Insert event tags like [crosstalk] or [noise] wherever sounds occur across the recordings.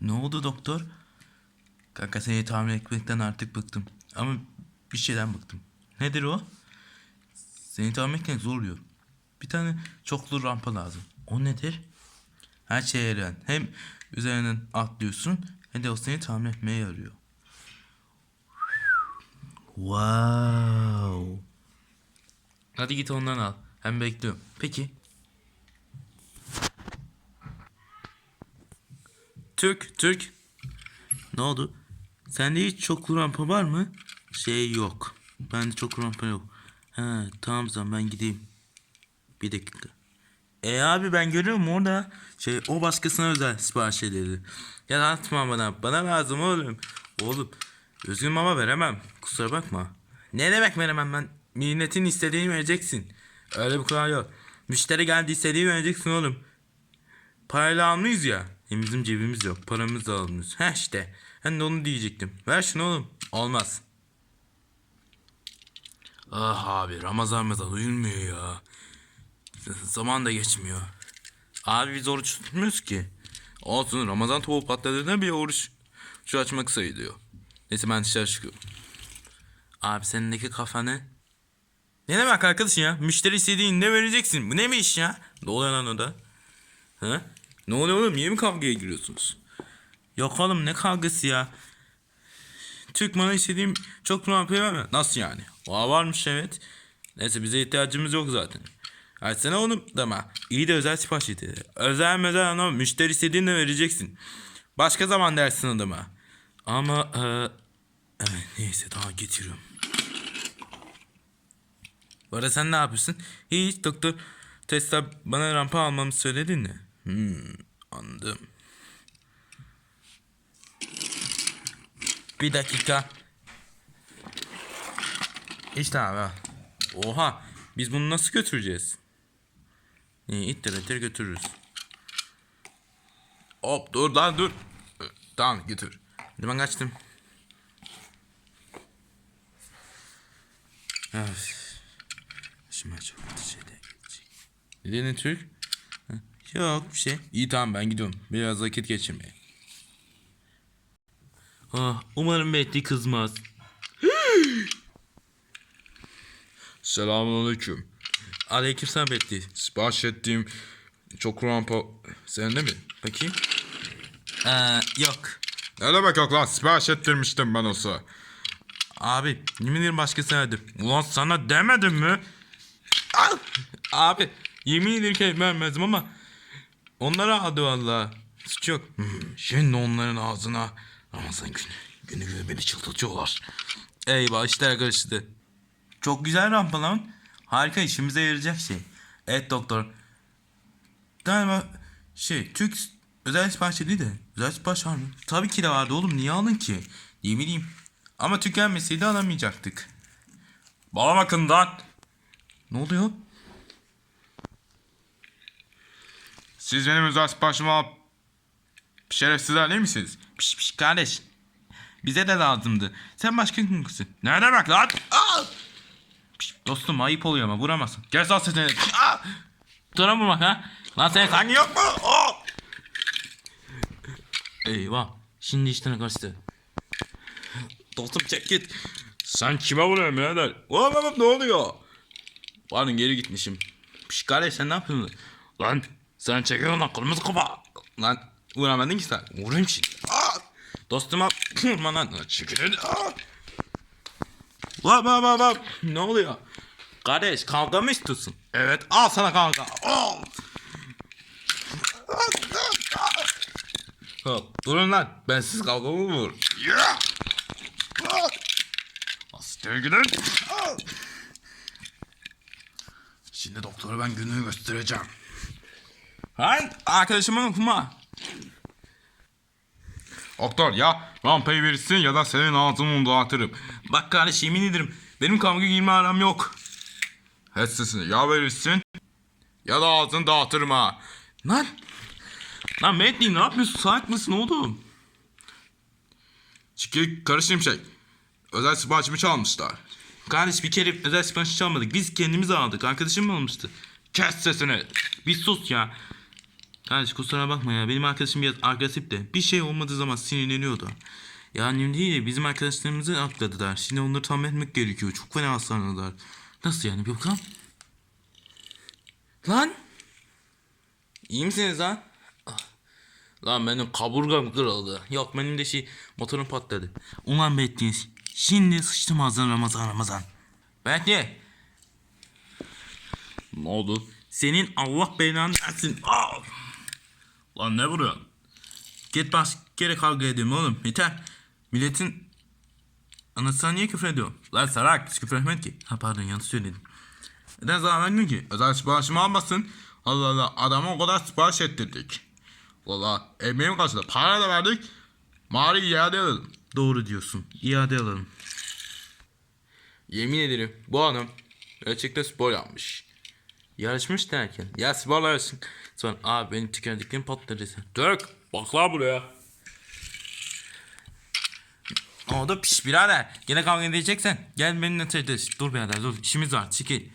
Ne oldu doktor? Kanka seni tahmin etmekten artık bıktım. Ama bir şeyden bıktım. Nedir o? Seni tahmin etmek zor oluyor. Bir tane çoklu rampa lazım. O nedir? Her şeye yarayan. Hem üzerinden atlıyorsun hem de o seni tahmin etmeye yarıyor. Wow. Hadi git ondan al. Hem bekliyorum. Peki. Türk, Türk. Ne oldu? Sende hiç çoklu rampa var mı? Şey yok. Bende çoklu rampa yok. Ha, tamam zaman ben gideyim. Bir dakika. E abi ben görüyorum orada şey o başkasına özel sipariş edildi. Ya atma bana. Bana lazım oğlum. Oğlum üzgünüm ama veremem. Kusura bakma. Ne demek veremem ben? Milletin istediğini vereceksin. Öyle bir kural yok. Müşteri geldi istediğini vereceksin oğlum. Parayla almıyoruz ya. Hem bizim cebimiz yok. Paramız da almıyoruz. He işte. Ben de onu diyecektim. Ver şunu oğlum. Olmaz. Ah abi Ramazan Ramazan uyulmuyor ya. Zaman da geçmiyor. Abi biz oruç tutmuyoruz ki. Olsun Ramazan topu patladığında bir oruç şu açmak sayılıyor. Neyse ben dışarı çıkıyorum. Abi senindeki kafa ne? Demek arkadaş ya? Müşteri istediğinde vereceksin. Bu ne mi iş ya? Ne oluyor lan o da? Ha? Ne oluyor oğlum? Niye mi kavgaya giriyorsunuz? Yok oğlum ne kavgası ya? Türk malı istediğim çok rahat mi? Nasıl yani? Aa varmış evet. Neyse bize ihtiyacımız yok zaten. Açsana oğlum deme. İyi de özel sipariş idi. Özel özel ama müşteri istediğinde vereceksin. Başka zaman dersin adama. Ama e, evet, neyse daha getiriyorum. Bu arada sen ne yapıyorsun? Hiç doktor Tesla bana rampa almamı söyledin mi? Hmm, anladım. Bir dakika. İşte abi. Oha. Biz bunu nasıl götüreceğiz? İyi ittir ittir götürürüz. Hop dur lan dur. Tamam götür. Hadi ben kaçtım. Evet. Şimdi çok kötü şeyler gelecek. Nedeni Türk? Yok bir şey. İyi tamam ben gidiyorum. Biraz vakit geçirmeye. Ah, umarım Betty kızmaz. [gasps] Selamünaleyküm. Aleykümselam Betty. Sipariş ettiğim çok rampa sende mi? Bakayım. Ee, yok. Ne demek yok lan sipariş ettirmiştim ben olsa. Abi yemin ederim başkası verdim. Ulan sana demedim mi? Abi yemin ederim ki vermezdim ama onlara aldı valla. Suç yok. Şimdi onların ağzına Ramazan günü. Günü günü beni çıldırtıyorlar. Eyvah işler karıştı. Çok güzel rampa lan. Harika işimize yarayacak şey. Evet doktor. Galiba şey Türk özel sipariş değil de özel sipariş var mı? Tabii ki de vardı oğlum niye aldın ki? Ne bileyim. Ama tükenmeseydi alamayacaktık. Bana bakın lan. Ne oluyor? Siz benim özel alıp şerefsizler değil misiniz? Piş piş kardeş. Bize de lazımdı. Sen başka kimsin? Ne demek lan? Aa! Piş, dostum ayıp oluyor ama vuramazsın. Kes lan sesini. Aa! Dura vurmak ha? Lan senin hangi yok mu? Aa! Eyvah. Şimdi işten kaçtı. Dostum çek git. Sen kime vuruyorsun birader? Hop, ne oluyor? Pardon geri gitmişim. Piş kardeş sen ne yapıyorsun? Lan sen çekiyorsun lan kırmızı kafa. Lan vuramadın ki sen. Vurayım şimdi. Aa! Dostuma [coughs] vurma lan. Çekilin. Vap vap vap vap. Ne oluyor? Kardeş kavga mı istiyorsun? Evet al sana kavga. Al. Hop, durun lan. Ben siz kavga mı vur? Ya! Asker gidin. Şimdi doktora ben gününü göstereceğim. Hayır arkadaşıma okuma. Doktor ya rampayı verirsin ya da senin ağzını dağıtırım. Bak kardeş yemin ederim benim kavga girme aram yok. Hiç sesini ya verirsin ya da ağzını dağıtırım ha. Lan. Lan Medley ne yapıyorsun? Salak mısın oğlum? Çekil karışayım şey. Özel siparişimi çalmışlar. Kardeş bir kere özel sipariş çalmadık. Biz kendimiz aldık. Arkadaşım mı almıştı? Kes sesini. Bir sus ya. Kardeş kusura bakma ya. Benim arkadaşım biraz agresif de. Bir şey olmadığı zaman sinirleniyordu. Yani değil de bizim arkadaşlarımızı akladılar. Şimdi onları tamir etmek gerekiyor. Çok fena hasarladılar. Nasıl yani bir bakalım. Lan! İyi misiniz lan? Lan benim kaburgam kırıldı. Yok benim de şey motorum patladı. Ulan Betty şimdi sıçtım ağzına Ramazan Ramazan. Betty Ne oldu? senin Allah belanı versin. Aa! Lan ne vuruyorsun? Git yere kavga ediyorum oğlum. Yeter. Milletin anasına niye küfür ediyor? Lan salak biz küfür etmedik ki. Ha pardon yanlış söyledim. Neden zarar ki? Özel siparişimi almasın. Allah Allah adama o kadar sipariş ettirdik. Valla emeğim karşılığı para da verdik. Mari iade edelim. Doğru diyorsun. İade alalım. Yemin ederim bu adam gerçekten spor yapmış. Yarışmış derken. Ya sporla yarışsın. Sonra abi benim tükendiklerim patladı. Dök. Bak la buraya. O da piş birader. Gene kavga edeceksen gel benimle tartış. Dur birader dur. İşimiz var. Çekil.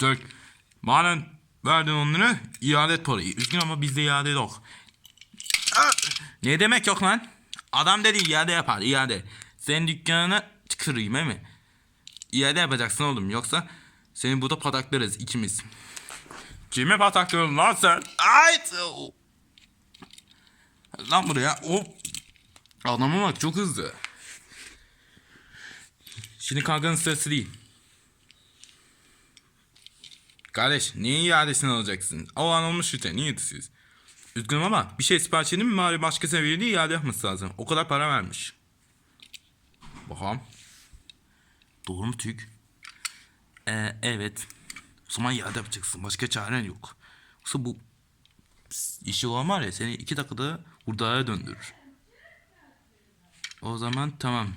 Dök. Bana verdin onları iade parayı. Üzgün ama bizde iade yok. Ne demek yok lan? Adam dedi iade yapar iade. Senin dükkanına tüküreyim he mi? İade yapacaksın oğlum yoksa seni burada pataklarız ikimiz. Kime pataklıyorsun lan sen? Ay! Lan buraya hop. Adama bak çok hızlı. Şimdi kavganın sırası değil. Kardeş niye iadesini alacaksın? O an olmuş işte niye siz? Üzgünüm ama bir şey sipariş edin mi bari başka seviyede iade yapması lazım. O kadar para vermiş. Bakalım. Doğru mu Tük? Ee, evet. O zaman iade yapacaksın. Başka çaren yok. Yoksa bu işi olan var ya seni iki dakikada hurdaya döndürür. O zaman tamam.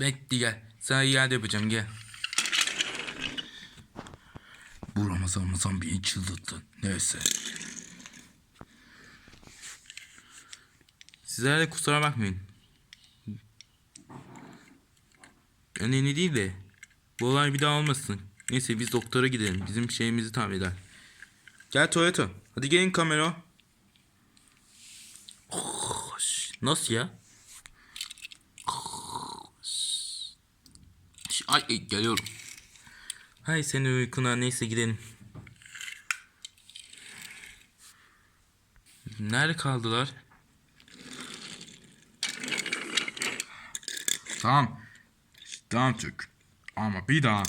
Bekle gel. Sana iade yapacağım gel. Bu Ramazan Ramazan beni çıldırttın. Neyse. Sizler de kusura bakmayın. Önemli değil de. Bu olay bir daha olmasın. Neyse biz doktora gidelim. Bizim şeyimizi tamir eder. Gel Toyota. Hadi gelin kamera. Nasıl ya? Ay, geliyorum. Hay senin uykuna neyse gidelim. Nerede kaldılar? Tamam. Türk. Ama bir daha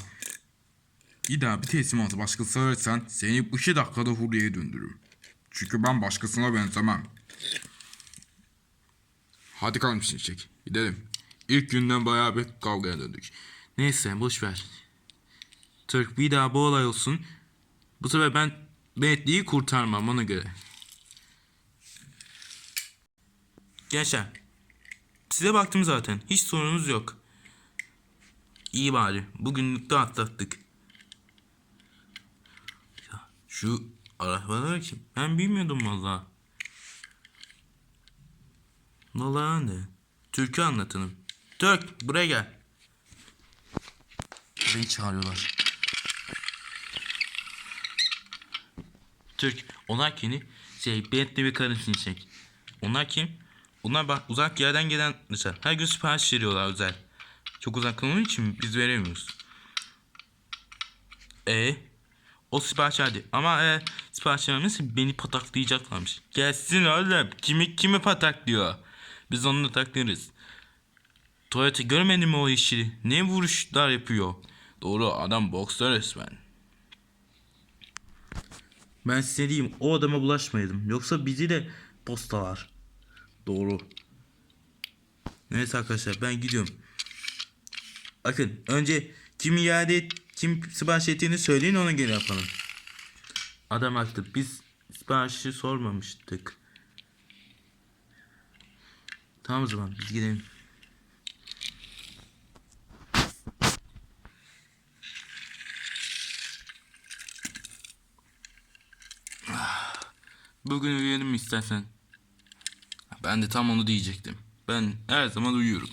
bir daha bir teslimatı başkasına verirsen seni iki dakikada hurdaya döndürürüm. Çünkü ben başkasına benzemem. Hadi kalın Şimşek. Gidelim. İlk günden bayağı bir kavgaya döndük. Neyse boş ver. Türk bir daha bu olay olsun. Bu sefer ben Bentley'i kurtarmam ona göre. Gençler. Size baktım zaten. Hiç sorunuz yok. İyi bari. Bugünlük de atlattık. Şu arabalar kim? Ben bilmiyordum valla. Valla ne? Türk'ü anlatalım. Türk buraya gel. Beni çağırıyorlar. Türk, onlar kimi? Şey, Bentley ve karın çek. Onlar kim? Onlar bak uzak yerden gelen dışarı. Her gün sipariş veriyorlar özel. Çok uzak olduğu için biz veremiyoruz. E o sipariş verdi. Ama e, sipariş vermesi beni pataklayacaklarmış. Gelsin oğlum. Kimi kimi pataklıyor? Biz onu taklarız. Toyota görmedin mi o işi? Ne vuruşlar yapıyor? Doğru adam boksör resmen. Ben size diyeyim o adama bulaşmayalım. Yoksa bizi de postalar. Doğru. Neyse arkadaşlar ben gidiyorum. Bakın önce kim iade et, kim sipariş ettiğini söyleyin ona göre yapalım. Adam haklı. Biz siparişi sormamıştık. Tamam o zaman biz gidelim. Bugün uyuyalım istersen? Ben de tam onu diyecektim. Ben her zaman uyuyorum.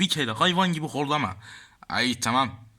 Bir kere hayvan gibi horlama. Ay tamam.